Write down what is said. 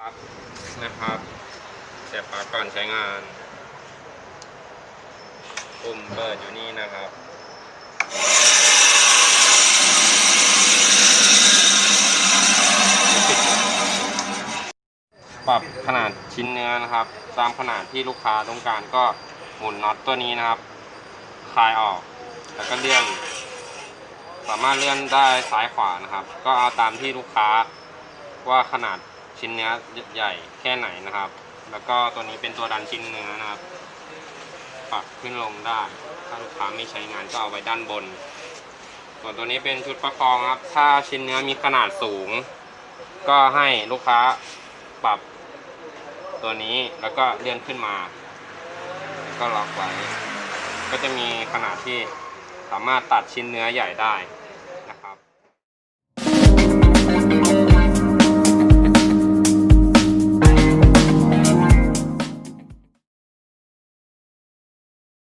ปลั๊กนะครับ เสียบปลั๊กก่อนใช้งาน ปุ่มเปิดอยู่นี่นะครับ ปรับขนาดชิ้นเนื้อนะครับ ตามขนาดที่ลูกค้าต้องการก็หมุนน็อตตัวนี้นะครับ คลายออก แล้วก็เลื่อน สามารถเลื่อนได้ซ้ายขวานะครับ ก็เอาตามที่ลูกค้าว่าขนาด ชิ้นเนื้อใหญ่แค่ไหนนะครับ แล้วก็ตัวนี้เป็นตัวดันชิ้นเนื้อนะครับ ปรับขึ้นลงได้ ถ้าลูกค้าไม่ใช้งานก็เอาไว้ด้านบน ส่วนตัวนี้เป็นชุดประคองครับ ถ้าชิ้นเนื้อมีขนาดสูง ก็ให้ลูกค้าปรับตัวนี้แล้วก็เลื่อนขึ้นมาแล้วก็ล็อกไว้ ก็จะมีขนาดที่สามารถตัดชิ้นเนื้อใหญ่ได้